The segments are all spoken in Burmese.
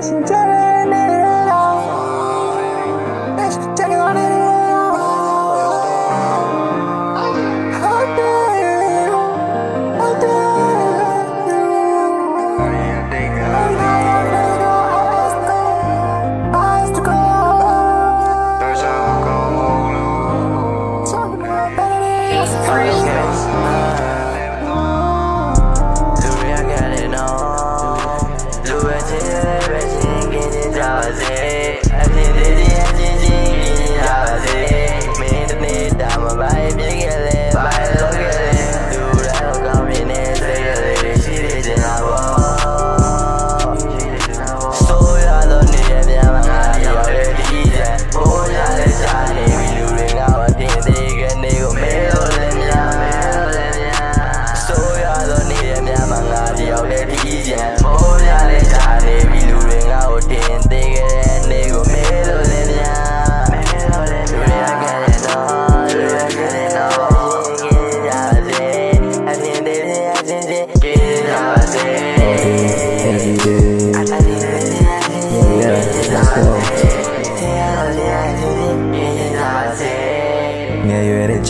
진짜래.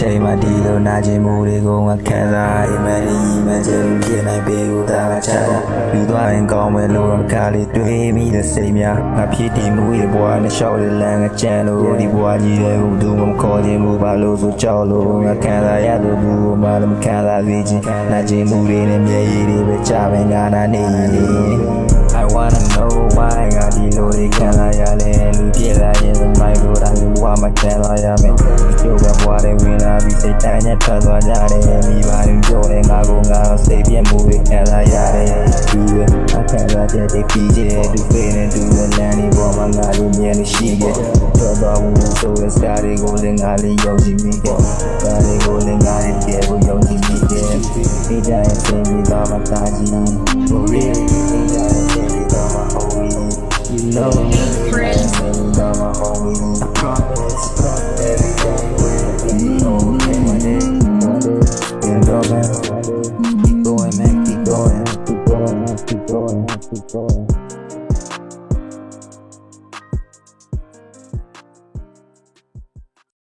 ချိန်မှာဒီလိုနာကျင်မှုတွေကိုငါခံစားရမှန်းဤမှန်ချင်ပြနိုင်ပေကိုသာချာလူသွားရင်ကောင်းမယ်လို့တော့ခါလေးတွေးမိတဲ့စိတ်များငါဖြစ်တည်မှုရဲ့ဘဝနဲ့ရှောက်တဲ့လမ်းကကြံလို့ဒီဘဝကြီးတဲ့ဘူးသူမခေါ်ခြင်းဘူးဘာလို့ဆိုကြောက်လို့ငါခံစားရလို့ဘူးမှလည်းမခံစားသေးခြင်းနာကျင်မှုတွေနဲ့မျက်ရည်တွေပဲကြမယ်ငါနာနေ I wanna know why ငါဒီလိုတွေခံစားရလဲလူပြည့်လာရင်မိုက်လို့တိုင်းဘဝမှာခံစားရမယ်ကျုပ်ကဘဝတွေဝင်လာပြီး စိတ်တိုင်းနဲ့ထွက်သွားကြတယ်မိဘတွေပြောတယ်ငါကငါစိတ်ပြတ်မှုတွေခံစားရတယ်သူရဲ့အခက်အခဲတွေပြီးကျဲသူဖေးနေသူရဲ့လမ်းတွေပေါ်မှာငါလေးမြင်နေရှိခဲ့တော့တော့ဘူးဆိုတဲ့စကားတွေကိုလည်းငါလေးယုံကြည်မိခဲ့စကားတွေကိုလည်းငါလေးပြေဖို့ယုံကြည်မိခဲ့ဒီတိုင်းစင်ပြီးတော့မသားကြီး for real ဒီတိုင်းစင်ပြီးတော့မ homie you know Prince. You're my homie, I promise. Every day